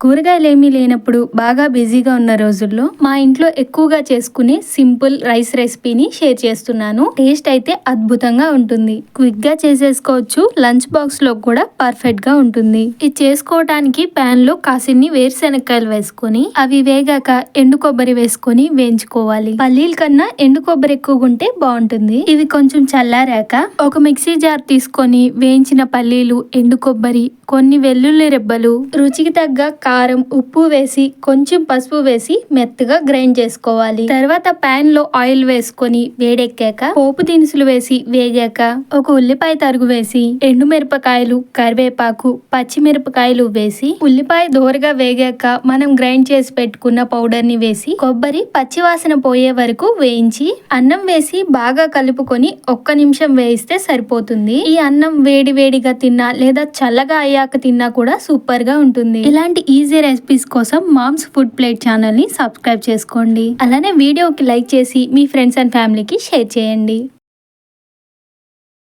కూరగాయలు ఏమీ లేనప్పుడు బాగా బిజీగా ఉన్న రోజుల్లో మా ఇంట్లో ఎక్కువగా చేసుకునే సింపుల్ రైస్ రెసిపీని షేర్ చేస్తున్నాను. టేస్ట్ అయితే అద్భుతంగా ఉంటుంది. క్విక్గా చేసేసుకోవచ్చు లంచ్ బాక్స్లో కూడా పర్ఫెక్ట్గా ఉంటుంది. ఇది చేసుకోవటానికి పాన్లో కాసిన్ని వేరుశెనక్కాయలు వేసుకొని అవి వేగాక ఎండు కొబ్బరి వేసుకొని వేయించుకోవాలి. పల్లీల కన్నా ఎండు కొబ్బరి ఎక్కువగా ఉంటే బాగుంటుంది. ఇవి కొంచెం చల్లారాక ఒక మిక్సీ జార్ తీసుకొని వేయించిన పల్లీలు ఎండు కొబ్బరి కొన్ని వెల్లుల్లి రెబ్బలు రుచికి తగ్గ కారం ఉప్పు వేసి కొంచెం పసుపు వేసి మెత్తగా గ్రైండ్ చేసుకోవాలి. తర్వాత ప్యాన్లో ఆయిల్ వేసుకొని వేడెక్కాక పోపు దినుసులు వేసి వేగాక ఒక ఉల్లిపాయ తరుగు వేసి ఎండు మిరపకాయలు కరివేపాకు పచ్చిమిరపకాయలు వేసి ఉల్లిపాయ దోరగా వేగాక మనం గ్రైండ్ చేసి పెట్టుకున్న పౌడర్ని వేసి కొబ్బరి పచ్చివాసన పోయే వరకు వేయించి అన్నం వేసి బాగా కలుపుకొని ఒక్క నిమిషం వేయిస్తే సరిపోతుంది. ఈ అన్నం వేడి వేడిగా తిన్నా లేదా చల్లగా అయ్యాక తిన్నా కూడా సూపర్గా ఉంటుంది. ఇలాంటి ఈజీ రెసిపీస్ కోసం మామ్స్ ఫుడ్ ప్లేట్ ఛానల్ని సబ్స్క్రైబ్ చేసుకోండి. అలానే వీడియోకి లైక్ చేసి మీ ఫ్రెండ్స్ అండ్ ఫ్యామిలీకి షేర్ చేయండి.